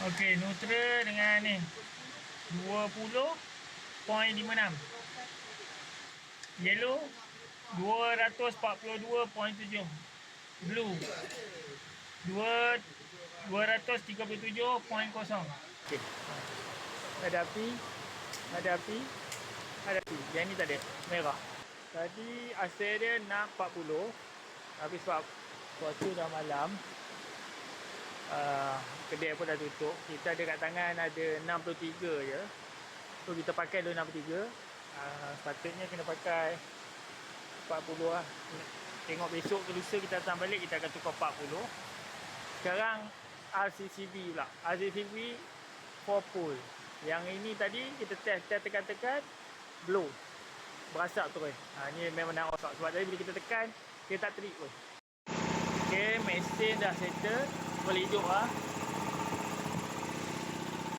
Okey, neutral dengan ni 20.56. Yellow 242.7. Blue 2 237.0. Okey. Ada api. Ada api. Ada api. Yang ni tak ada. Merah. Tadi asal dia 6.40. Tapi sebab cuaca dah malam. Uh, kedai pun dah tutup. Kita ada kat tangan ada 63 je. So kita pakai dulu 63. Uh, sepatutnya kena pakai 40 lah. Tengok besok ke lusa kita datang balik kita akan tukar 40. Sekarang RCCB pula. RCCB 4 pull. Yang ini tadi kita test, test tekan-tekan blow. Berasap terus. Ha, ni memang nak rosak. Sebab tadi bila kita tekan, dia tak trip pun. Okay, mesin dah settle. Boleh hidup lah.